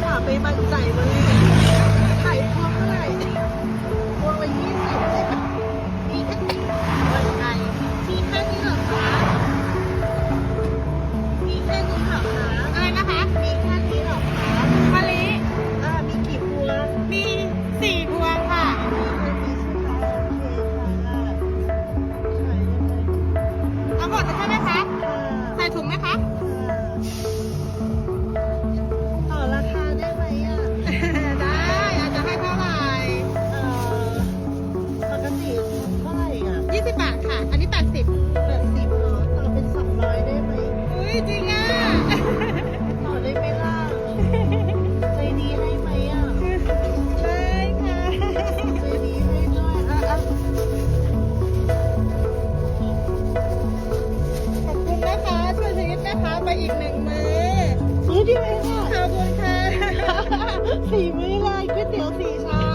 下飞机帮你载 ไปอีกหนึ่งมื้อ มื้อที่ไหนค่ะขอบคุณค่ะ สี่มือเลยก๋วยเตี๋ยวสี่ชาม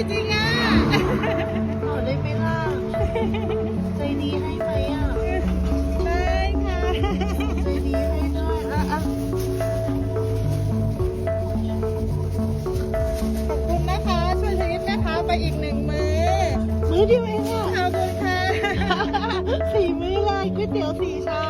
จริงอะขอได้ไหมล่ะใจดีให้ไหมอะได้ค่ะใจดีให้ด้วยอะอะขอบคุณนะคะช่วยชีวิตนะคะไปอีกหนึ่งมือมือเดียวเองอะขอบคุณค่ะสี่มือเลยก๋วยเตี๋ยวสี่ชาม